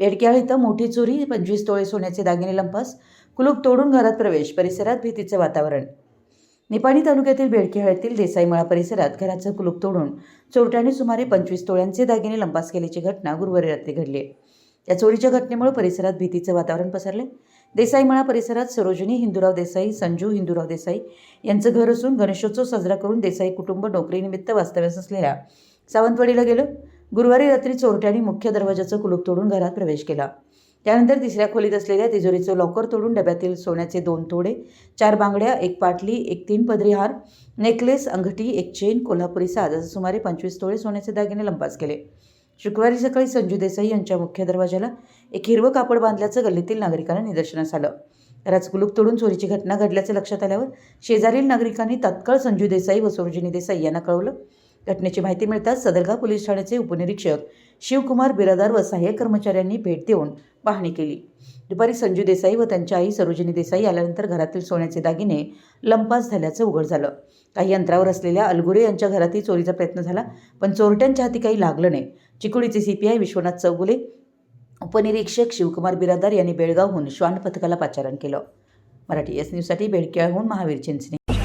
बेडक्याळ इथं मोठी चोरी पंचवीस तोळे सोन्याचे दागिने लंपास कुलूप तोडून घरात प्रवेश परिसरात भीतीचं वातावरण. निपाणी तालुक्यातील बेडकिहाळ येथील देसाईमळा परिसरात घराचं कुलूप तोडून चोरट्याने सुमारे पंचवीस तोळ्यांचे दागिने लंपास केल्याची घटना गुरुवारी रात्री घडली. आहे या चोरीच्या घटनेमुळे परिसरात भीतीचं वातावरण पसरले. देसाईमळा परिसरात सरोजिनी हिंदूराव देसाई संजू हिंदूराव देसाई यांचं घर असून गणेशोत्सव साजरा करून देसाई कुटुंब नोकरीनिमित्त वास्तव्यास असलेल्या सावंतवाडीला गेलं. गुरुवारी रात्री चोरट्यांनी मुख्य दरवाजाचं कुलूप तोडून घरात प्रवेश केला. त्यानंतर तिसऱ्या खोलीत असलेल्या तिजोरीचं लॉकर तोडून डब्यातील सोन्याचे दोन तोडे चार बांगड्या एक पाटली एक तीन पदरी हार नेकलेस अंगठी एक चेन कोल्हापुरी साज असं सुमारे पंचवीस तोळे सोन्याचे दागिने लंपास केले. शुक्रवारी सकाळी संजू देसाई यांच्या मुख्य दरवाजाला एक हिरवं कापड बांधल्याचं गल्लीतील नागरिकांना निदर्शनास आलं. राज कुलूप तोडून चोरीची घटना घडल्याचे लक्षात आल्यावर शेजारील नागरिकांनी तत्काळ संजू देसाई व सरोजिनी देसाई यांना कळवलं. घटनेची माहिती मिळताच सदरगा पोलीस ठाण्याचे उपनिरीक्षक शिवकुमार बिरादार व सहाय्यक कर्मचाऱ्यांनी भेट देऊन पाहणी केली. दुपारी संजू देसाई व त्यांच्या आई सरोजिनी देसाई आल्यानंतर घरातील सोन्याचे दागिने लंपास झाल्याचं उघड झालं. काही अंतरावर असलेल्या अलगुरे यांच्या घरातही चोरीचा प्रयत्न झाला पण चोरट्यांच्या हाती काही लागलं नाही. चिकोडीचे सीपीआय विश्वनाथ चौगुले उपनिरीक्षक शिवकुमार बिरादार यांनी बेळगावहून श्वान पथकाला पाचारण केलं. मराठी एस न्यूजसाठी बेडकेळहून महावीर चिंचणे.